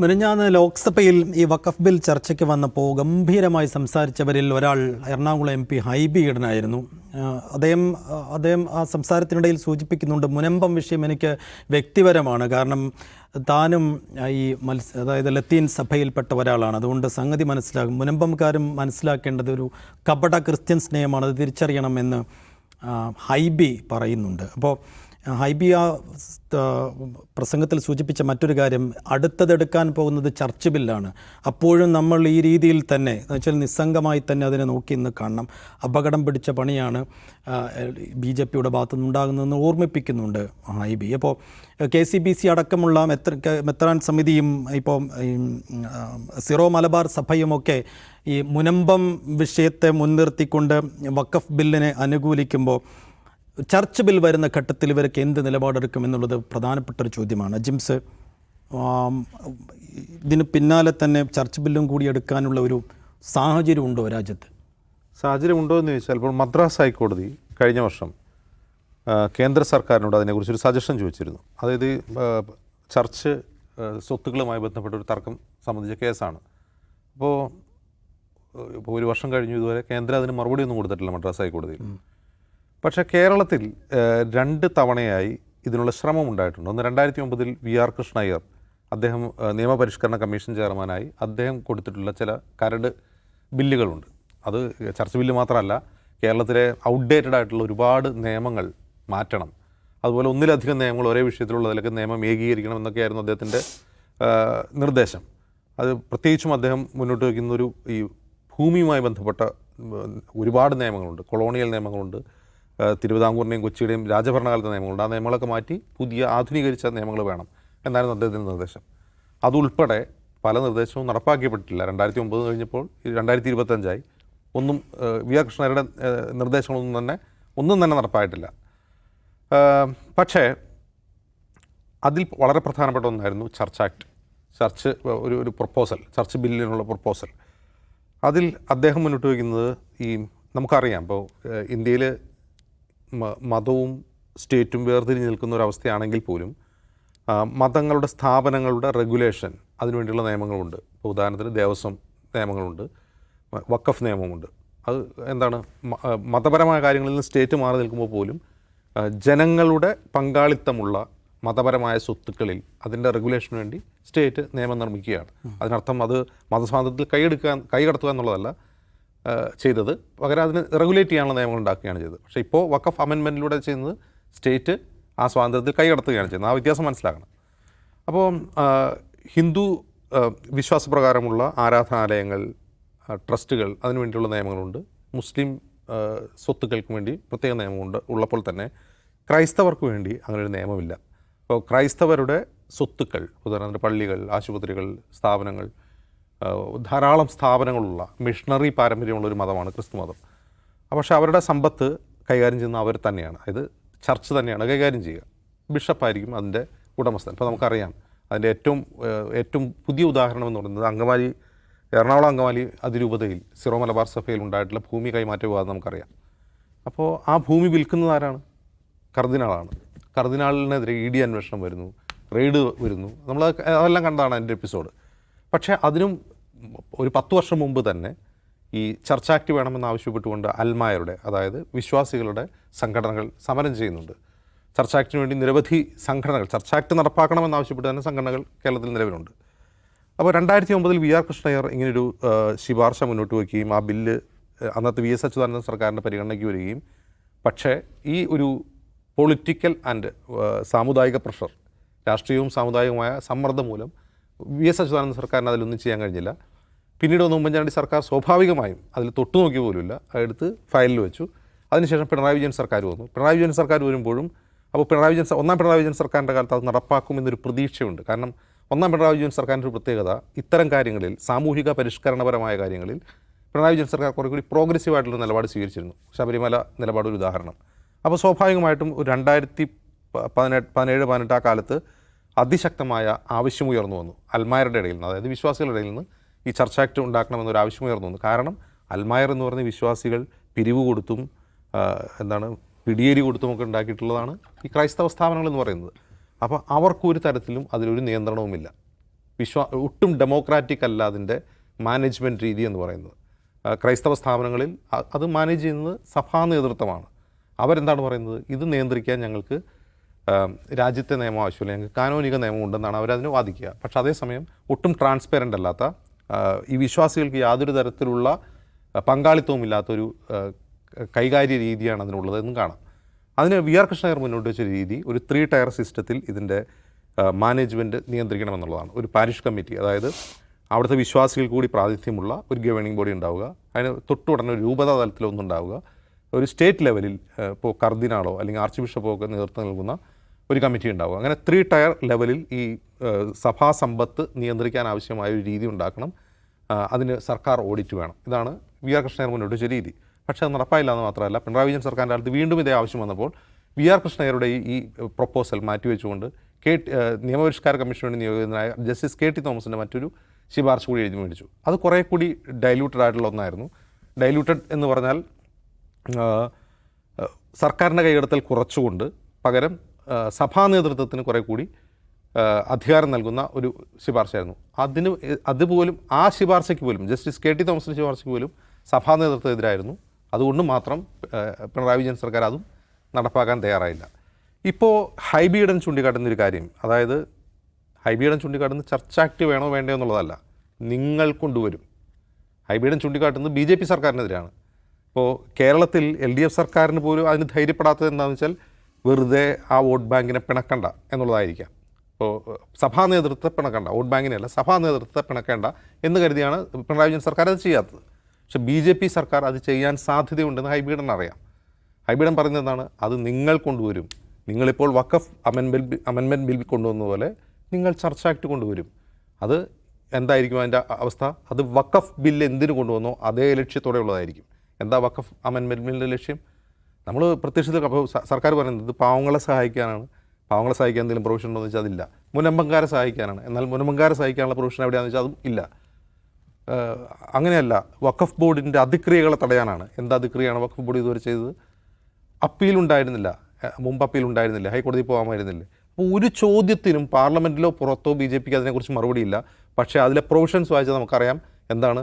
മിനിഞ്ഞാന്ന് ലോക്സഭയിൽ ഈ വഖഫ് ബിൽ ചർച്ചയ്ക്ക് വന്നപ്പോൾ ഗംഭീരമായി സംസാരിച്ചവരിൽ ഒരാൾ എറണാകുളം എം പി ഹൈബി ഈഡനായിരുന്നു അദ്ദേഹം അദ്ദേഹം ആ സംസാരത്തിനിടയിൽ സൂചിപ്പിക്കുന്നുണ്ട് മുനമ്പം വിഷയം എനിക്ക് വ്യക്തിപരമാണ്. കാരണം താനും ഈ മത്സ അതായത് ലത്തീൻ സഭയിൽപ്പെട്ട ഒരാളാണ്. അതുകൊണ്ട് സംഗതി മനസ്സിലാകും. മുനമ്പംകാരും മനസ്സിലാക്കേണ്ടത് ഒരു കപട ക്രിസ്ത്യൻ സ്നേഹമാണ്. അത് തിരിച്ചറിയണമെന്ന് ഹൈബി പറയുന്നുണ്ട്. അപ്പോൾ ഹൈബി ആ പ്രസംഗത്തിൽ സൂചിപ്പിച്ച മറ്റൊരു കാര്യം അടുത്തതെടുക്കാൻ പോകുന്നത് ചർച്ച് ബില്ലാണ്. അപ്പോഴും നമ്മൾ ഈ രീതിയിൽ തന്നെ എന്ന് വെച്ചാൽ നിസ്സംഗമായി തന്നെ അതിനെ നോക്കി ഇന്ന് കാണണം. അപകടം പിടിച്ച പണിയാണ് ബി ജെ പിയുടെ ഭാഗത്തു നിന്നുണ്ടാകുന്നതെന്ന് ഓർമ്മിപ്പിക്കുന്നുണ്ട് ഹൈബി. അപ്പോൾ കെ സി ബി സി അടക്കമുള്ള മെത്ര മെത്രാൻ സമിതിയും ഇപ്പോൾ സിറോ മലബാർ സഭയുമൊക്കെ ഈ മുനമ്പം വിഷയത്തെ മുൻനിർത്തിക്കൊണ്ട് വക്കഫ് ബില്ലിനെ അനുകൂലിക്കുമ്പോൾ ചർച്ച് ബിൽ വരുന്ന ഘട്ടത്തിൽ ഇവർക്ക് എന്ത് നിലപാടെടുക്കും എന്നുള്ളത് പ്രധാനപ്പെട്ട ഒരു ചോദ്യമാണ്. ജിംസ് ഇതിന് പിന്നാലെ തന്നെ ചർച്ച് ബില്ലും കൂടി എടുക്കാനുള്ള ഒരു സാഹചര്യം ഉണ്ടോ രാജ്യത്ത്? സാഹചര്യം ഉണ്ടോ എന്ന് ചോദിച്ചാൽ ഇപ്പോൾ മദ്രാസ് ഹൈക്കോടതി കഴിഞ്ഞ വർഷം കേന്ദ്ര സർക്കാരിനോട് അതിനെക്കുറിച്ച് ഒരു സജഷൻ ചോദിച്ചിരുന്നു. അതായത് ചർച്ച് സ്വത്തുക്കളുമായി ബന്ധപ്പെട്ട ഒരു തർക്കം സംബന്ധിച്ച കേസാണ്. അപ്പോൾ ഇപ്പോൾ ഒരു വർഷം കഴിഞ്ഞു ഇതുവരെ കേന്ദ്രം അതിന് മറുപടി ഒന്നും കൊടുത്തിട്ടില്ല മദ്രാസ് ഹൈക്കോടതിയിൽ. പക്ഷേ കേരളത്തിൽ രണ്ട് തവണയായി ഇതിനുള്ള ശ്രമം ഉണ്ടായിട്ടുണ്ട്. ഒന്ന് രണ്ടായിരത്തി ഒമ്പതിൽ വി ആർ കൃഷ്ണയ്യർ അദ്ദേഹം നിയമപരിഷ്കരണ കമ്മീഷൻ ചെയർമാനായി അദ്ദേഹം കൊടുത്തിട്ടുള്ള ചില കരട് ബില്ലുകളുണ്ട്. അത് ചർച്ച ബില്ല് മാത്രമല്ല കേരളത്തിലെ ഔട്ട്ഡേറ്റഡ് ആയിട്ടുള്ള ഒരുപാട് നിയമങ്ങൾ മാറ്റണം. അതുപോലെ ഒന്നിലധികം നിയമങ്ങൾ ഒരേ വിഷയത്തിലുള്ളതിലൊക്കെ നിയമം ഏകീകരിക്കണം എന്നൊക്കെയായിരുന്നു അദ്ദേഹത്തിന്റെ നിർദ്ദേശം. അത് പ്രത്യേകിച്ചും അദ്ദേഹം മുന്നോട്ട് വയ്ക്കുന്ന ഒരു ഈ ഭൂമിയുമായി ബന്ധപ്പെട്ട ഒരുപാട് നിയമങ്ങളുണ്ട്. കൊളോണിയൽ നിയമങ്ങളുണ്ട്. തിരുവിതാംകൂറിന്റെയും കൊച്ചിയുടെയും രാജഭരണകാലത്തെ നിയമങ്ങളുണ്ട്. ആ നിയമങ്ങളൊക്കെ മാറ്റി പുതിയ ആധുനീകരിച്ച നിയമങ്ങൾ വേണം എന്നായിരുന്നു അദ്ദേഹത്തിന്റെ നിർദ്ദേശം. അതുൾപ്പെടെ പല നിർദ്ദേശവും നടപ്പാക്കിയപ്പെട്ടില്ല രണ്ടായിരത്തി ഒമ്പത് കഴിഞ്ഞപ്പോൾ രണ്ടായിരത്തി ഇരുപത്തഞ്ചായി ഒന്നും വി ആർ കൃഷ്ണരുടെ നിർദ്ദേശങ്ങളൊന്നും തന്നെ ഒന്നും തന്നെ നടപ്പായിട്ടില്ല. പക്ഷേ അതിൽ വളരെ പ്രധാനപ്പെട്ട ഒന്നായിരുന്നു ചർച്ച് ആക്ട്. ചർച്ച് ഒരു ഒരു പ്രപ്പോസൽ ചർച്ച് ബില്ലിനുള്ള പ്രപ്പോസൽ. അതിൽ അദ്ദേഹം മുന്നോട്ട് വയ്ക്കുന്നത് ഈ നമുക്കറിയാം. ഇപ്പോൾ ഇന്ത്യയിൽ മതവും സ്റ്റേറ്റും വേർതിരിഞ്ഞ് നിൽക്കുന്ന ഒരു അവസ്ഥയാണെങ്കിൽ പോലും മതങ്ങളുടെ സ്ഥാപനങ്ങളുടെ റെഗുലേഷൻ അതിനുവേണ്ടിയുള്ള നിയമങ്ങളുണ്ട്. ഇപ്പോൾ ഉദാഹരണത്തിന് ദേവസ്വം നിയമങ്ങളുണ്ട് വക്കഫ് നിയമമുണ്ട് അത് എന്താണ്? മതപരമായ കാര്യങ്ങളിൽ നിന്ന് സ്റ്റേറ്റ് മാറി നിൽക്കുമ്പോൾ പോലും ജനങ്ങളുടെ പങ്കാളിത്തമുള്ള മതപരമായ സ്വത്തുക്കളിൽ അതിന്റെ റെഗുലേഷന് വേണ്ടി സ്റ്റേറ്റ് നിയമം നിർമ്മിക്കുകയാണ്. അതിനർത്ഥം അത് മതസ്വാതന്ത്ര്യത്തിൽ കൈയെടുക്കാൻ കൈകടത്തുക എന്നുള്ളതല്ല ചെയ്തത്. പകരം അതിന് റെഗുലേറ്റ് ചെയ്യാനുള്ള നിയമങ്ങൾ ഉണ്ടാക്കുകയാണ് ചെയ്തത്. പക്ഷേ ഇപ്പോൾ വക്കഫ് അമെൻമെന്റിലൂടെ ചെയ്യുന്നത് സ്റ്റേറ്റ് ആ സ്വാതന്ത്ര്യത്തിൽ കൈകടത്തുകയാണ് ചെയ്യുന്നത്. ആ വ്യത്യാസം മനസ്സിലാക്കണം. അപ്പോൾ ഹിന്ദു വിശ്വാസപ്രകാരമുള്ള ആരാധനാലയങ്ങൾ ട്രസ്റ്റുകൾ അതിനു വേണ്ടിയുള്ള നിയമങ്ങളുണ്ട്. മുസ്ലിം സ്വത്തുക്കൾക്ക് വേണ്ടി പ്രത്യേക നിയമമുണ്ട് ഉള്ളപ്പോൾ തന്നെ ക്രൈസ്തവർക്ക് വേണ്ടി അങ്ങനെ ഒരു നിയമമില്ല. അപ്പോൾ ക്രൈസ്തവരുടെ സ്വത്തുക്കൾ ഉദാഹരണത്തിന് പള്ളികൾ ആശുപത്രികൾ സ്ഥാപനങ്ങൾ ധാരാളം സ്ഥാപനങ്ങളുള്ള മിഷണറി പാരമ്പര്യമുള്ള ഒരു മതമാണ് ക്രിസ്തു മതം പക്ഷേ അവരുടെ സമ്പത്ത് കൈകാര്യം ചെയ്യുന്ന അവർ തന്നെയാണ്. അതായത് ചർച്ച് തന്നെയാണ് കൈകാര്യം ചെയ്യുക. ബിഷപ്പായിരിക്കും അതിന്റെ ഉടമസ്ഥൻ. അപ്പോൾ നമുക്കറിയാം അതിന്റെ ഏറ്റവും ഏറ്റവും പുതിയ ഉദാഹരണം എന്ന് പറയുന്നത് അങ്കമാലി എറണാകുളം അങ്കമാലി അതിരൂപതയിൽ സിറോ മലബാർ സഭയിൽ ഉണ്ടായിട്ടുള്ള ഭൂമി കൈമാറ്റ വിവാദം നമുക്കറിയാം. അപ്പോൾ ആ ഭൂമി വിൽക്കുന്നത് ആരാണ്? കർദിനാളാണ്. കർദിനാളിനെതിരെ ഇ ഡി അന്വേഷണം വരുന്നു റെയ്ഡ് വരുന്നു. നമ്മൾ അതെല്ലാം കണ്ടതാണ് എന്റെ എപ്പിസോഡ്. പക്ഷേ അതിനും ഒരു പത്ത് വർഷം മുമ്പ് തന്നെ ഈ ചർച്ച് ആക്ട് വേണമെന്ന് ആവശ്യപ്പെട്ടുകൊണ്ട് അൽമായരുടെ അതായത് വിശ്വാസികളുടെ സംഘടനകൾ സമരം ചെയ്യുന്നുണ്ട്. ചർച്ച് ആക്ടിന് വേണ്ടി നിരവധി സംഘടനകൾ ചർച്ച് ആക്ട് നടപ്പാക്കണമെന്ന് ആവശ്യപ്പെട്ട് തന്നെ സംഘടനകൾ കേരളത്തിൽ നിലവിലുണ്ട്. അപ്പോൾ രണ്ടായിരത്തി ഒമ്പതിൽ വി ആർ കൃഷ്ണയ്യർ ഇങ്ങനൊരു ശിപാർശ മുന്നോട്ട് വയ്ക്കുകയും ആ ബില്ല് അന്നത്തെ വി എസ് അച്യുതാനന്ദൻ സർക്കാരിന്റെ പരിഗണനയ്ക്ക് വരികയും. പക്ഷേ ഈ ഒരു പൊളിറ്റിക്കൽ ആൻഡ് സാമുദായിക പ്രഷർ രാഷ്ട്രീയവും സാമുദായികവുമായ സമ്മർദ്ദം മൂലം വി എസ് അച്യുതാനന്ദ സർക്കാരിന് അതിലൊന്നും ചെയ്യാൻ കഴിഞ്ഞില്ല. പിന്നീട് ഒന്ന് ഉമ്മൻചാണ്ടി സർക്കാർ സ്വാഭാവികമായും അതിൽ തൊട്ടു നോക്കി പോലുമില്ല. അതെടുത്ത് ഫയലിൽ വെച്ചു. അതിനുശേഷം പിണറായി വിജയൻ സർക്കാർ വന്നു. പിണറായി വിജയൻ സർക്കാർ വരുമ്പോഴും അപ്പോൾ പിണറായി വിജയൻ ഒന്നാം പിണറായി വിജയൻ സർക്കാരിന്റെ കാലത്ത് അത് നടപ്പാക്കുമെന്നൊരു പ്രതീക്ഷയുണ്ട്. കാരണം ഒന്നാം പിണറായി വിജയൻ സർക്കാരിന്റെ ഒരു പ്രത്യേകത ഇത്തരം കാര്യങ്ങളിൽ സാമൂഹിക പരിഷ്കരണപരമായ കാര്യങ്ങളിൽ പിണറായി വിജയൻ സർക്കാർ കുറേ കൂടി പ്രോഗ്രസീവ് ആയിട്ടുള്ള നിലപാട് സ്വീകരിച്ചിരുന്നു. ശബരിമല നിലപാട് ഒരു ഉദാഹരണം. അപ്പോൾ സ്വാഭാവികമായിട്ടും ഒരു രണ്ടായിരത്തി പതിനെട്ട് പതിനേഴ് പതിനെട്ട് ആ കാലത്ത് അതിശക്തമായ ആവശ്യമുയർന്നു വന്നു. അൽമായരുടെ ഇടയിൽ നിന്ന് അതായത് വിശ്വാസികളുടെ ഇടയിൽ നിന്ന് ഈ ചർച്ച ആക്ട് ഉണ്ടാക്കണമെന്നൊരു ആവശ്യമുയർന്നു വന്നു. കാരണം അൽമായർ എന്ന് പറഞ്ഞ വിശ്വാസികൾ പിരിവ് കൊടുത്തും എന്താണ് പിടിയേരി കൊടുത്തുമൊക്കെ ഉണ്ടാക്കിയിട്ടുള്ളതാണ് ഈ ക്രൈസ്തവ സ്ഥാപനങ്ങൾ എന്ന് പറയുന്നത്. അപ്പോൾ അവർക്കൊരു തരത്തിലും അതിലൊരു നിയന്ത്രണവുമില്ല. വിശ്വാ ഒട്ടും ഡെമോക്രാറ്റിക് അല്ല അതിന്റെ മാനേജ്മെന്റ് രീതി എന്ന് പറയുന്നത്. ക്രൈസ്തവ സ്ഥാപനങ്ങളിൽ അത് മാനേജ് ചെയ്യുന്നത് സഭാ നേതൃത്വമാണ്. അവരെന്താണ് പറയുന്നത്? ഇത് നിയന്ത്രിക്കാൻ ഞങ്ങൾക്ക് രാജ്യത്തെ നിയമം ആവശ്യമില്ല. ഞങ്ങൾക്ക് കാനോനിക നിയമം ഉണ്ടെന്നാണ് അവരതിന് വാദിക്കുക. പക്ഷേ അതേസമയം ഒട്ടും ട്രാൻസ്പെറന്റ് അല്ലാത്ത ഈ വിശ്വാസികൾക്ക് യാതൊരു തരത്തിലുള്ള പങ്കാളിത്തവും ഇല്ലാത്തൊരു കൈകാര്യ രീതിയാണ് അതിനുള്ളത് എന്നും കാണാം. അതിന് വി ആർ കൃഷ്ണയർ മുന്നോട്ട് വെച്ച രീതി ഒരു ത്രീ ടയർ സിസ്റ്റത്തിൽ ഇതിന്റെ മാനേജ്മെന്റ് നിയന്ത്രിക്കണമെന്നുള്ളതാണ്. ഒരു പാരിഷ് കമ്മിറ്റി അതായത് അവിടുത്തെ വിശ്വാസികൾ കൂടി പ്രാതിനിധ്യമുള്ള ഒരു ഗവേണിംഗ് ബോഡി ഉണ്ടാവുക അതിന് തൊട്ടുടനെ ഒരു രൂപതാ തലത്തിലൊന്നുണ്ടാവുക. ഒരു സ്റ്റേറ്റ് ലെവലിൽ ഇപ്പോൾ കർദിനാളോ അല്ലെങ്കിൽ ആർച്ച് ബിഷപ്പോ ഒക്കെ നേതൃത്വം നൽകുന്ന ഒരു കമ്മിറ്റി ഉണ്ടാവുക. അങ്ങനെ ത്രീ ടയർ ലെവലിൽ ഈ സഭാ സമ്പത്ത് നിയന്ത്രിക്കാൻ ആവശ്യമായ ഒരു രീതി ഉണ്ടാക്കണം. അതിന് സർക്കാർ ഓഡിറ്റ് വേണം. ഇതാണ് വി ആർ കൃഷ്ണയർ മുന്നോട്ട് വെച്ച രീതി. പക്ഷേ അത് നടപ്പായില്ല എന്ന് മാത്രമല്ല പിണറായി വിജയൻ സർക്കാരിന്റെ അടുത്ത് വീണ്ടും ഇതേ ആവശ്യം വന്നപ്പോൾ വി ആർ കൃഷ്ണയരുടെ ഈ പ്രൊപ്പോസൽ മാറ്റിവെച്ചുകൊണ്ട് കെ നിയമപരിഷ്കാര കമ്മീഷന് വേണ്ടി നിയോഗിതനായ ജസ്റ്റിസ് കെ ടി തോമസിന്റെ മറ്റൊരു ശുപാർശ കൂടി എഴുതി മേടിച്ചു. അത് കുറേ കൂടി ഡൈലൂട്ടഡ് ആയിട്ടുള്ള ഒന്നായിരുന്നു. ഡൈല്യൂട്ടഡ് എന്ന് പറഞ്ഞാൽ സർക്കാരിന്റെ കൈകടത്തൽ കുറച്ചുകൊണ്ട് പകരം സഭാ നേതൃത്വത്തിന് കുറേ കൂടി അധികാരം നൽകുന്ന ഒരു ശുപാർശയായിരുന്നു. അതിന് അതുപോലും ആ ശുപാർശയ്ക്ക് പോലും ജസ്റ്റിസ് കെ ടി തോമസിന്റെ ശുപാർശയ്ക്ക് പോലും സഭാ നേതൃത്വത്തിനെതിരായിരുന്നു അതുകൊണ്ട് മാത്രം പിണറായി വിജയൻ സർക്കാർ അതും നടപ്പാക്കാൻ തയ്യാറായില്ല. ഇപ്പോൾ ഹൈബിയിടൻ ചൂണ്ടിക്കാട്ടുന്ന ഒരു കാര്യം അതായത് ഹൈബിയിടൻ ചൂണ്ടിക്കാട്ടുന്ന ചർച്ച ആക്ട് വേണോ വേണ്ടോ എന്നുള്ളതല്ല നിങ്ങൾ കൊണ്ടുവരും. ഹൈബിയിടൻ ചൂണ്ടിക്കാട്ടുന്നത് ബി ജെ പി സർക്കാരിനെതിരാണ്. ഇപ്പോൾ കേരളത്തിൽ എൽ ഡി എഫ് സർക്കാരിന് പോലും അതിന് ധൈര്യപ്പെടാത്തത് എന്താണെന്ന് വെച്ചാൽ വെറുതെ ആ വോട്ട് ബാങ്കിനെ പിണക്കണ്ട എന്നുള്ളതായിരിക്കാം. ഇപ്പോൾ സഭാ നേതൃത്വത്തെ പിണക്കണ്ട വോട്ട് ബാങ്കിനെയല്ല സഭാ നേതൃത്വത്തെ പിണക്കേണ്ട എന്ന് കരുതിയാണ് പിണറായി വിജയൻ സർക്കാർ അത് ചെയ്യാത്തത്. പക്ഷേ ബി ജെ പി സർക്കാർ അത് ചെയ്യാൻ സാധ്യതയുണ്ടെന്ന് ഹൈബീഡൻ അറിയാം. ഹൈബീഡൻ പറയുന്നത് എന്താണ്? അത് നിങ്ങൾ കൊണ്ടുവരും. നിങ്ങളിപ്പോൾ വക്കഫ് അമെൻമെന്റ് അമെൻമെന്റ് ബിൽ കൊണ്ടുവന്ന പോലെ നിങ്ങൾ ചർച്ച ആക്ട് കൊണ്ടുവരും. അത് എന്തായിരിക്കും അതിന്റെ അവസ്ഥ? അത് വക്കഫ് ബില്ല് എന്തിനു കൊണ്ടുവന്നോ അതേ ലക്ഷ്യത്തോടെ ഉള്ളതായിരിക്കും എന്താ വക്കഫ് അമെൻമെന്റ് ബില്ലിന്റെ ലക്ഷ്യം? നമ്മൾ പ്രത്യക്ഷത്തിൽ അപ്പോൾ സർക്കാർ പറയുന്നത് പാവങ്ങളെ സഹായിക്കാനാണ്. പാവങ്ങളെ സഹായിക്കാൻ എന്തെങ്കിലും പ്രൊവിഷൻ ഉണ്ടോ എന്ന് വെച്ചാൽ അതില്ല. മുനമ്പങ്കാരെ സഹായിക്കാനാണ്. എന്നാൽ മുനമ്പങ്കാരെ സഹായിക്കാനുള്ള പ്രൊവിഷൻ എവിടെയാണെന്ന് വെച്ചാൽ അതും ഇല്ല. അങ്ങനെയല്ല വഖഫ് ബോർഡിന്റെ അതിക്രിയകളെ തടയാനാണ്. എന്താ അതിക്രിയാണ് വഖഫ് ബോർഡ് ഇതുവരെ ചെയ്തത്? അപ്പീൽ ഉണ്ടായിരുന്നില്ല. മുമ്പ് അപ്പീൽ ഉണ്ടായിരുന്നില്ല. ഹൈക്കോടതി പോകാമായിരുന്നില്ല. അപ്പോൾ ഒരു ചോദ്യത്തിനും പാർലമെന്റിലോ പുറത്തോ ബി ജെ പിക്ക് അതിനെക്കുറിച്ച് മറുപടിയില്ല പക്ഷേ അതിലെ പ്രൊവിഷൻസ് വായിച്ചാൽ നമുക്കറിയാം എന്താണ്?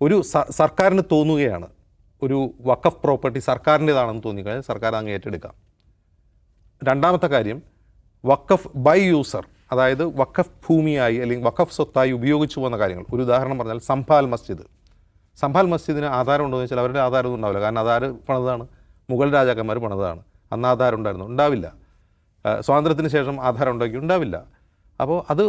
ഒരു സർക്കാരിന് തോന്നുകയാണ്. ഒരു വക്കഫ് പ്രോപ്പർട്ടി സർക്കാരിന്റെതാണെന്ന് തോന്നിക്കഴിഞ്ഞാൽ സർക്കാർ അങ്ങ് ഏറ്റെടുക്കാം. രണ്ടാമത്തെ കാര്യം വക്കഫ് ബൈ യൂസർ അതായത് വക്കഫ് ഭൂമിയായി അല്ലെങ്കിൽ വക്കഫ് സ്വത്തായി ഉപയോഗിച്ചു പോകുന്ന കാര്യങ്ങൾ. ഒരു ഉദാഹരണം പറഞ്ഞാൽ സംഭാൽ മസ്ജിദ്. സംഭാൽ മസ്ജിദിന് ആധാരം ഉണ്ടോ എന്ന് വെച്ചാൽ അവരുടെ ആധാരമൊന്നും ഉണ്ടാവില്ല. കാരണം ആധാരം പണിതാണ്. മുഗൾ രാജാക്കന്മാർ പണിതാണ്. അന്ന് ആധാരം ഉണ്ടായിരുന്നു. ഉണ്ടാവില്ല. സ്വാതന്ത്ര്യത്തിന് ശേഷം ആധാരം ഉണ്ടാക്കി ഉണ്ടാവില്ല. അപ്പോൾ അത്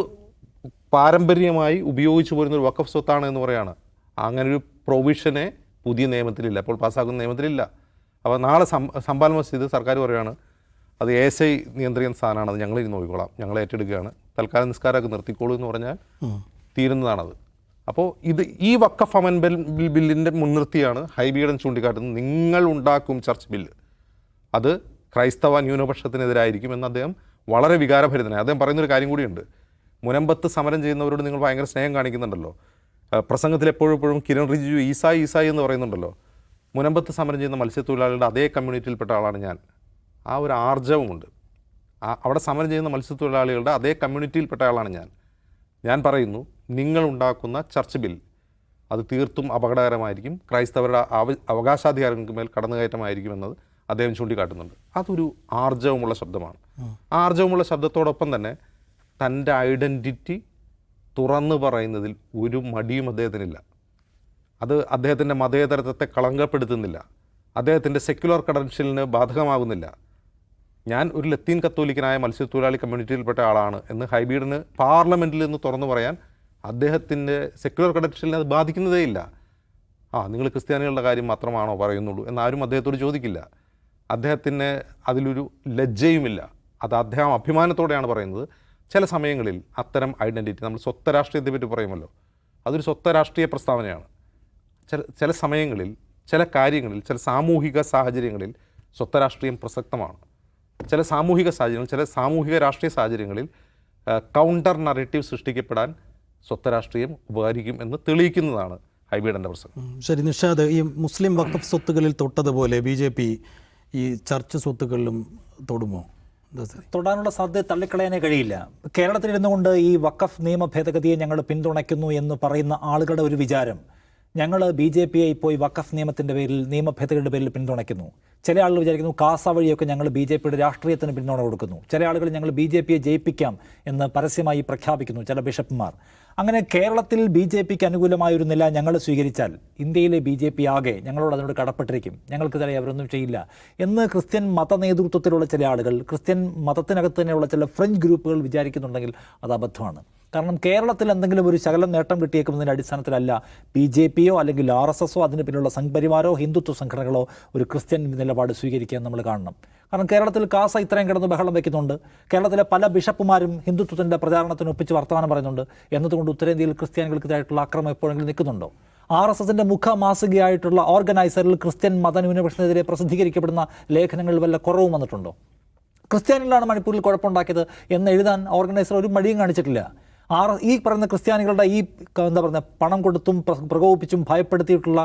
പാരമ്പര്യമായി ഉപയോഗിച്ചു പോരുന്ന ഒരു വക്കഫ് സ്വത്താണ് എന്ന് പറയുകയാണ് അങ്ങനെ ഒരു പ്രൊവിഷനെ പുതിയ നിയമത്തിലില്ല. അപ്പോൾ പാസ്സാക്കുന്ന നിയമത്തിലില്ല. അപ്പോൾ നാളെ സംഭാൽ മസ്ജിദ് സർക്കാർ പറയുകയാണ് അത് എ എസ് ഐ നിയന്ത്രിക്കുന്ന സ്ഥാനമാണ് അത് ഞങ്ങൾ ഇനി നോക്കിക്കോളാം. ഞങ്ങൾ ഏറ്റെടുക്കുകയാണ്. തൽക്കാലം നിസ്കാരമൊക്കെ നിർത്തിക്കോളൂ എന്ന് പറഞ്ഞാൽ തീരുന്നതാണത്. അപ്പോൾ ഇത് ഈ വക്കഫ് ബിൽ ബില്ലിന്റെ മുൻനിർത്തിയാണ് ഹൈബീഡൻ ചൂണ്ടിക്കാട്ടുന്നത്. നിങ്ങൾ ഉണ്ടാക്കും ചർച്ച് ബില്ല്. അത് ക്രൈസ്തവ ന്യൂനപക്ഷത്തിനെതിരായിരിക്കും എന്ന് അദ്ദേഹം വളരെ വികാരഭരിതനായി അദ്ദേഹം പറയുന്നൊരു കാര്യം കൂടിയുണ്ട്. മുനമ്പത്ത് സമരം ചെയ്യുന്നവരോട് നിങ്ങൾ ഭയങ്കര സ്നേഹം കാണിക്കുന്നുണ്ടല്ലോ. പ്രസംഗത്തിൽ എപ്പോഴും എപ്പോഴും കിരൺ റിജിജു ഈസായി ഈസായി എന്ന് പറയുന്നുണ്ടല്ലോ. മുനമ്പത്ത് സമരം ചെയ്യുന്ന മത്സ്യത്തൊഴിലാളികളുടെ അതേ കമ്മ്യൂണിറ്റിയിൽപ്പെട്ട ആളാണ് ഞാൻ. ആ ഒരു ആർജവമുണ്ട്. ആ അവിടെ സമരം ചെയ്യുന്ന മത്സ്യത്തൊഴിലാളികളുടെ അതേ കമ്മ്യൂണിറ്റിയിൽപ്പെട്ട ആളാണ് ഞാൻ. ഞാൻ പറയുന്നു നിങ്ങളുണ്ടാക്കുന്ന ചർച്ച് ബിൽ അത് തീർത്തും അപകടകരമായിരിക്കും. ക്രൈസ്തവരുടെ അവ അവകാശാധികാരങ്ങൾക്ക് മേൽ കടന്നുകയറ്റമായിരിക്കും എന്നത് അദ്ദേഹം ചൂണ്ടിക്കാട്ടുന്നുണ്ട്. അതൊരു ആർജവമുള്ള ശബ്ദമാണ്. ആർജവമുള്ള ശബ്ദത്തോടൊപ്പം തന്നെ തന്റെ ഐഡന്റിറ്റി തുറന്നു പറയുന്നതിൽ ഒരു മടിയും അദ്ദേഹത്തിനില്ല. അത് അദ്ദേഹത്തിന്റെ മതേതരത്വത്തെ കളങ്കപ്പെടുത്തുന്നില്ല. അദ്ദേഹത്തിന്റെ സെക്യുലർ കടൻഷ്യലിന് ബാധകമാകുന്നില്ല. ഞാൻ ഒരു ലത്തീൻ കത്തോലിക്കനായ മത്സ്യത്തൊഴിലാളി കമ്മ്യൂണിറ്റിയിൽപ്പെട്ട ആളാണ് എന്ന് ഹൈബീഡിന് പാർലമെന്റിൽ നിന്ന് തുറന്നു പറയാൻ അദ്ദേഹത്തിന്റെ സെക്യുലർ കഡൻഷ്യലിനെ അത് ബാധിക്കുന്നതേയില്ല ആ നിങ്ങൾ ക്രിസ്ത്യാനികളുടെ കാര്യം മാത്രമാണോ പറയുന്നുള്ളൂ എന്നാരും അദ്ദേഹത്തോട് ചോദിക്കില്ല. അദ്ദേഹത്തിന് അതിലൊരു ലജ്ജയുമില്ല. അത് അദ്ദേഹം അഭിമാനത്തോടെയാണ് പറയുന്നത്. ചില സമയങ്ങളിൽ അത്തരം ഐഡന്റിറ്റി നമ്മൾ സ്വത്ത രാഷ്ട്രീയത്തെ പറ്റി പറയുമല്ലോ അതൊരു സ്വത്ത രാഷ്ട്രീയ പ്രസ്താവനയാണ്. ചില ചില സമയങ്ങളിൽ ചില കാര്യങ്ങളിൽ ചില സാമൂഹിക സാഹചര്യങ്ങളിൽ സ്വത്ത രാഷ്ട്രീയം പ്രസക്തമാണ്. ചില സാമൂഹിക സാഹചര്യങ്ങൾ ചില സാമൂഹിക രാഷ്ട്രീയ സാഹചര്യങ്ങളിൽ കൗണ്ടർ നറേറ്റീവ് സൃഷ്ടിക്കപ്പെടാൻ സ്വത്ത രാഷ്ട്രീയം ഉപകരിക്കും എന്ന് തെളിയിക്കുന്നതാണ് ഹൈബീഡന്റെ പ്രസംഗം. ശരി നിഷാദ് ഈ മുസ്ലിം വഖഫ് സ്വത്തുകളിൽ തൊട്ടതുപോലെ ബി ജെ പി ഈ ചർച്ച് സ്വത്തുക്കളിലും തൊടുമോ? തൊടാനുള്ള സാധ്യത തള്ളിക്കളയാനേ കഴിയില്ല. കേരളത്തിലിരുന്നു കൊണ്ട് ഈ വഖഫ് നിയമ ഭേദഗതിയെ ഞങ്ങൾ പിന്തുണയ്ക്കുന്നു എന്ന് പറയുന്ന ആളുകളുടെ ഒരു വിചാരം. ഞങ്ങൾ ബി ജെ പിയെ ഇപ്പോൾ ഈ വഖഫ് നിയമത്തിന്റെ പേരിൽ നിയമ ഭേദഗതിയുടെ പേരിൽ പിന്തുണയ്ക്കുന്നു. ചില ആളുകൾ വിചാരിക്കുന്നു കാസ വഴിയൊക്കെ ഞങ്ങൾ ബി ജെ പിയുടെ രാഷ്ട്രീയത്തിന് പിന്തുണ കൊടുക്കുന്നു. ചില ആളുകൾ ഞങ്ങൾ ബി ജെ പിയെ ജയിപ്പിക്കാം എന്ന് പരസ്യമായി പ്രഖ്യാപിക്കുന്നു ചില ബിഷപ്പുമാർ. അങ്ങനെ കേരളത്തിൽ ബി ജെ പിക്ക് അനുകൂലമായൊരു നില ഞങ്ങൾ സ്വീകരിച്ചാൽ ഇന്ത്യയിലെ ബി ജെ പി ആകെ ഞങ്ങളോട് അതിനോട് കടപ്പെട്ടിരിക്കും. ഞങ്ങൾക്ക് തന്നെ അവരൊന്നും ചെയ്യില്ല. എന്ന് ക്രിസ്ത്യൻ മത നേതൃത്വത്തിലുള്ള ചില ആളുകൾ ക്രിസ്ത്യൻ മതത്തിനകത്ത് തന്നെയുള്ള ചില ഫ്രഞ്ച് ഗ്രൂപ്പുകൾ വിചാരിക്കുന്നുണ്ടെങ്കിൽ അത് അബദ്ധമാണ്. കാരണം കേരളത്തിൽ എന്തെങ്കിലും ഒരു ശകലം നേട്ടം കിട്ടിയേക്കുന്നതിന്റെ അടിസ്ഥാനത്തിലല്ല ബി ജെ പിയോ അല്ലെങ്കിൽ ആർ എസ് എസോ അതിന് പിന്നിലുള്ള സംഘപരിവാരോ ഹിന്ദുത്വ സംഘടനകളോ ഒരു ക്രിസ്ത്യൻ നിലപാട് സ്വീകരിക്കാൻ നമ്മൾ കാണണം. കാരണം കേരളത്തിൽ കാസ ഇത്രയും കിടന്ന് ബഹളം വയ്ക്കുന്നുണ്ട് കേരളത്തിലെ പല ബിഷപ്പുമാരും ഹിന്ദുത്വത്തിന്റെ പ്രചാരണത്തിന് ഒപ്പിച്ച് വർത്തമാനം പറയുന്നുണ്ട്. എന്നതുകൊണ്ട് ഉത്തരേന്ത്യയിൽ ക്രിസ്ത്യാനികൾക്കെതിരായിട്ടുള്ള ആക്രമം എപ്പോഴെങ്കിലും നിൽക്കുന്നുണ്ടോ? ആർ എസ് എസിന്റെ മുഖമാസികയായിട്ടുള്ള ഓർഗനൈസറിൽ ക്രിസ്ത്യൻ മതന്യൂനപക്ഷത്തിനെതിരെ പ്രസിദ്ധീകരിക്കപ്പെടുന്ന ലേഖനങ്ങൾ വല്ല കുറവും വന്നിട്ടുണ്ടോ? ക്രിസ്ത്യാനികളാണ് മണിപ്പൂരിൽ കുഴപ്പമുണ്ടാക്കിയത് എന്ന് എഴുതാൻ ഓർഗനൈസർ ഒരു മടിയും കാണിച്ചിട്ടില്ല. ആർ ഈ പറയുന്ന ക്രിസ്ത്യാനികളുടെ ഈ എന്താ പറയുക പണം കൊടുത്തും പ്രകോപിപ്പിച്ചും ഭയപ്പെടുത്തിയിട്ടുള്ള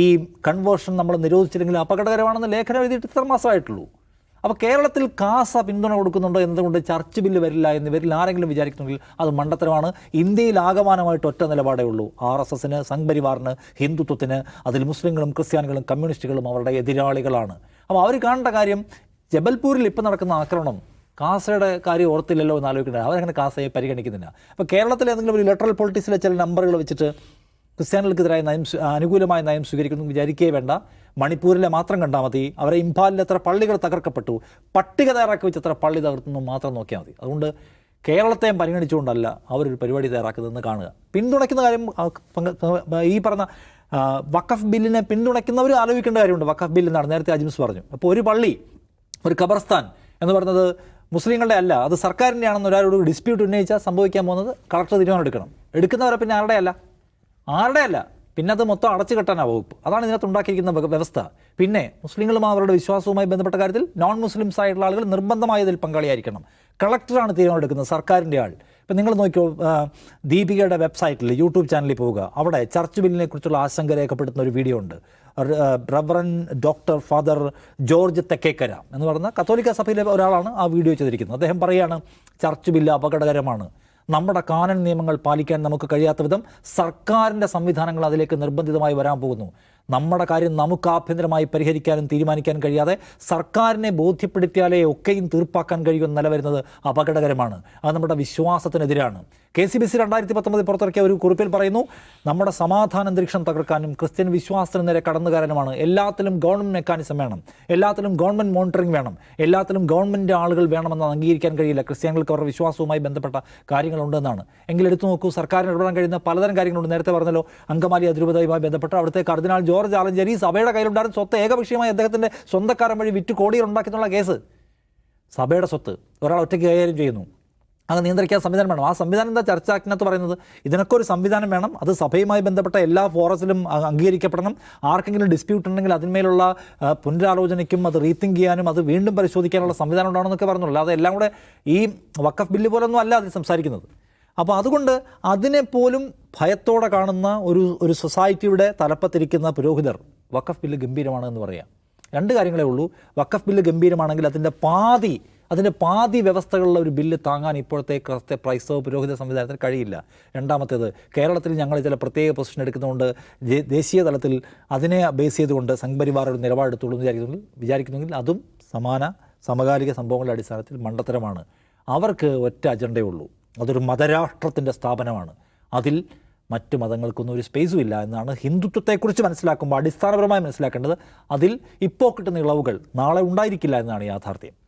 ഈ കൺവേർഷൻ നമ്മൾ നിരോധിച്ചില്ലെങ്കിൽ അപകടകരമാണെന്ന് ലേഖനം എഴുതിയിട്ട് ഇത്ര മാസമായിട്ടുള്ളൂ. അപ്പോൾ കേരളത്തിൽ കാസ പിന്തുണ കൊടുക്കുന്നുണ്ടോ എന്നതുകൊണ്ട് ചർച്ച് ബില്ല് വരില്ല എന്ന് ഇവരിൽ ആരെങ്കിലും വിചാരിക്കുന്നെങ്കിൽ അത് മണ്ടത്തരമാണ്. ഇന്ത്യയിൽ ആകമാനമായിട്ട് ഒറ്റ നിലപാടേ ഉള്ളൂ. ആർ എസ് എസിന് സംഘപരിവാറിന് ഹിന്ദുത്വത്തിന് അതിൽ മുസ്ലിങ്ങളും ക്രിസ്ത്യാനികളും കമ്മ്യൂണിസ്റ്റുകളും അവരുടെ എതിരാളികളാണ്. അപ്പോൾ അവർ കാണേണ്ട കാര്യം ജബൽപൂരിൽ ഇപ്പോൾ നടക്കുന്ന ആക്രമണം കാസയുടെ കാര്യം ഓർത്തില്ലല്ലോ എന്ന് അവരങ്ങനെ കാസയെ പരിഗണിക്കുന്നില്ല. അപ്പോൾ കേരളത്തിലെ ഏതെങ്കിലും ഒരു ഇലക്ട്രൽ പൊളിറ്റിക്സിലെ ചില നമ്പറുകൾ വെച്ചിട്ട് ക്രിസ്ത്യാനികൾക്കെതിരായ നയം അനുകൂലമായ നയം സ്വീകരിക്കുന്നു എന്ന് വിചാരിക്കുകയേ വേണ്ട. മണിപ്പൂരിലെ മാത്രം കണ്ടാൽ മതി. അവരെ ഇംഫാലിൽ എത്ര പള്ളികൾ തകർക്കപ്പെട്ടു. പട്ടിക തയ്യാറാക്കി വെച്ച് എത്ര പള്ളി തകർത്തുന്നു മാത്രം നോക്കിയാൽ മതി. അതുകൊണ്ട് കേരളത്തെയും പരിഗണിച്ചുകൊണ്ടല്ല അവരൊരു പരിപാടി തയ്യാറാക്കുന്നതെന്ന് കാണുക. പിന്തുണയ്ക്കുന്ന കാര്യം ഈ പറഞ്ഞ വഖഫ് ബില്ലിനെ പിന്തുണയ്ക്കുന്നവർ ആലോചിക്കേണ്ട കാര്യമുണ്ട്. വഖഫ് ബില്ല് എന്നാണ് നേരത്തെ അജിംസ് പറഞ്ഞു. അപ്പോൾ ഒരു പള്ളി ഒരു ഖബർസ്ഥാൻ എന്ന് പറയുന്നത് മുസ്ലിങ്ങളുടെ അല്ല അത് സർക്കാരിന്റെ ആണെന്ന് ഒരാളോട് ഡിസ്പ്യൂട്ട് ഉന്നയിച്ചാൽ സംഭവിക്കാൻ പോകുന്നത് കളക്ടർ തീരുമാനം എടുക്കണം എടുക്കുന്നവരെ പിന്നെ ആരുടെ അല്ല ആരുടെ അല്ല പിന്നെ അത് മൊത്തം അടച്ചു കെട്ടാനാണ് വകുപ്പ്. അതാണ് ഇതിനകത്ത് ഉണ്ടാക്കിയിരിക്കുന്ന വ്യവസ്ഥ. പിന്നെ മുസ്ലിങ്ങളും അവരുടെ വിശ്വാസവുമായി ബന്ധപ്പെട്ട കാര്യത്തിൽ നോൺ മുസ്ലിംസ് ആയിട്ടുള്ള ആളുകൾ നിർബന്ധമായതിൽ പങ്കാളിയായിരിക്കണം. കളക്ടറാണ് തീരുമാനം എടുക്കുന്നത് സർക്കാരിന്റെ ആൾ. ഇപ്പം നിങ്ങൾ നോക്കിയോ ദീപികയുടെ വെബ്സൈറ്റിൽ യൂട്യൂബ് ചാനലിൽ പോവുക അവിടെ ചർച്ച് ബില്ലിനെ കുറിച്ചുള്ള ആശങ്ക രേഖപ്പെടുത്തുന്ന ഒരു വീഡിയോ ഉണ്ട്. Reverend doctor father George Thekkekara എന്ന് പറഞ്ഞ കത്തോലിക്ക സഭയിലെ ഒരാളാണ് ആ വീഡിയോ ചെയ്തിരിക്കുന്നത്. അദ്ദേഹം പറയുകയാണ് ചർച്ച് ബില്ല് അപകടകരമാണ്. നമ്മുടെ കാനൻ നിയമങ്ങൾ പാലിക്കാൻ നമുക്ക് കഴിയാത്ത വിധം സർക്കാരിന്റെ സംവിധാനങ്ങൾ അതിലേക്ക് നിർബന്ധിതമായി വരാൻ പോകുന്നു. നമ്മുടെ കാര്യം നമുക്ക് ആഭ്യന്തരമായി പരിഹരിക്കാനും തീരുമാനിക്കാനും കഴിയാതെ സർക്കാരിനെ ബോധ്യപ്പെടുത്തിയാലേ ഒക്കെയും തീർപ്പാക്കാൻ കഴിയുമെന്ന നില വരുന്നത് അപകടകരമാണ്. അത് നമ്മുടെ വിശ്വാസത്തിനെതിരാണ്. കെ സി ബി സി രണ്ടായിരത്തി പത്തൊമ്പതിൽ പുറത്തിറക്കിയ ഒരു കുറിപ്പിൽ പറയുന്നു നമ്മുടെ സമാധാന അന്തരീക്ഷം തകർക്കാനും ക്രിസ്ത്യൻ വിശ്വാസത്തിന് നേരെ കടന്നു കയറാനുമാണ് എല്ലാത്തിലും ഗവൺമെന്റ് മെക്കാനിസം വേണം. എല്ലാത്തിലും ഗവൺമെന്റ് മോണിറ്ററിംഗ് വേണം. എല്ലാത്തിലും ഗവൺമെന്റ് ആളുകൾ വേണമെന്ന് അംഗീകരിക്കാൻ കഴിയില്ല. ക്രിസ്ത്യാനികൾക്ക് അവരുടെ വിശ്വാസവുമായി ബന്ധപ്പെട്ട കാര്യങ്ങളുണ്ടെന്നാണ്. എങ്കിൽ എടുത്തു നോക്കൂ സർക്കാരിന് ഇടപെടാൻ കഴിയുന്ന പലതരം കാര്യങ്ങളുണ്ട്. നേരത്തെ പറഞ്ഞല്ലോ അങ്കമാലി അതിരൂപതയുമായി ബന്ധപ്പെട്ട് അവിടുത്തെ കർദിനാൾ ജോർജ് ആലഞ്ചേരി സഭയുടെ കയ്യിലുണ്ടായിരുന്ന സ്വത്ത് ഏകപക്ഷീയമായി അദ്ദേഹത്തിന്റെ സ്വന്തക്കാരൻ വഴി വിറ്റ് കോടികൾ ഉണ്ടാക്കിയെന്നുള്ള കേസ്. സഭയുടെ സ്വത്ത്. ഒരാൾ ഒറ്റയ്ക്ക് കൈകാര്യം ചെയ്യുന്നു. അത് നിയന്ത്രിക്കാൻ സംവിധാനം വേണം. ആ സംവിധാനം എന്താ ചർച്ചാക്കിനകത്ത് പറയുന്നത്? ഇതിനൊക്കെ ഒരു സംവിധാനം വേണം. അത് സഭയുമായി ബന്ധപ്പെട്ട എല്ലാ ഫോറസിലും അംഗീകരിക്കപ്പെടണം. ആർക്കെങ്കിലും ഡിസ്പ്യൂട്ട് ഉണ്ടെങ്കിൽ അതിന്മേലുള്ള പുനരാലോചനയ്ക്കും അത് റീത്തിങ്ക് ചെയ്യാനും അത് വീണ്ടും പരിശോധിക്കാനുള്ള സംവിധാനം ഉണ്ടാവണമെന്നൊക്കെ പറഞ്ഞുള്ളൂ. അതെല്ലാം കൂടെ ഈ വക്കഫ് ബില്ല് പോലൊന്നും അല്ല അതിൽ സംസാരിക്കുന്നത്. അപ്പോൾ അതുകൊണ്ട് അതിനെപ്പോലും ഭയത്തോടെ കാണുന്ന ഒരു ഒരു സൊസൈറ്റിയുടെ തലപ്പത്തിരിക്കുന്ന പുരോഹിതർ വക്കഫ് ബില്ല് ഗംഭീരമാണ് എന്ന് പറയാം. രണ്ട് കാര്യങ്ങളേ ഉള്ളൂ. വക്കഫ് ബില്ല് ഗംഭീരമാണെങ്കിൽ അതിന്റെ പാതി അതിന്റെ പാതി വ്യവസ്ഥകളുള്ള ഒരു ബില്ല് താങ്ങാൻ ഇപ്പോഴത്തെ ക്രസ്ത ക്രൈസ്തവ പുരോഹിത സംവിധാനത്തിന് കഴിയില്ല. രണ്ടാമത്തേത് കേരളത്തിൽ ഞങ്ങൾ ചില പ്രത്യേക പൊസിഷൻ എടുക്കുന്നതുകൊണ്ട് ദേശീയ തലത്തിൽ അതിനെ ബേസ് ചെയ്തുകൊണ്ട് സംഘപരിവാർ ഒരു നിലപാടെടുത്തുള്ളൂ എന്ന് വിചാരിക്കുന്നുണ്ട് വിചാരിക്കുന്നെങ്കിൽ അതും സമാന സമകാലിക സംഭവങ്ങളുടെ അടിസ്ഥാനത്തിൽ മണ്ടത്തരമാണ്. അവർക്ക് ഒറ്റ അജണ്ടയേ ഉള്ളൂ. അതൊരു മതരാഷ്ട്രത്തിന്റെ സ്ഥാപനമാണ്. അതിൽ മറ്റ് മതങ്ങൾക്കൊന്നും ഒരു സ്പേസും ഇല്ല എന്നാണ് ഹിന്ദുത്വത്തെക്കുറിച്ച് മനസ്സിലാക്കുമ്പോൾ അടിസ്ഥാനപരമായി മനസ്സിലാക്കേണ്ടത് അതിൽ ഇപ്പോൾ കിട്ടുന്ന ഇളവുകൾ നാളെ ഉണ്ടായിരിക്കില്ല എന്നാണ് യാഥാർത്ഥ്യം.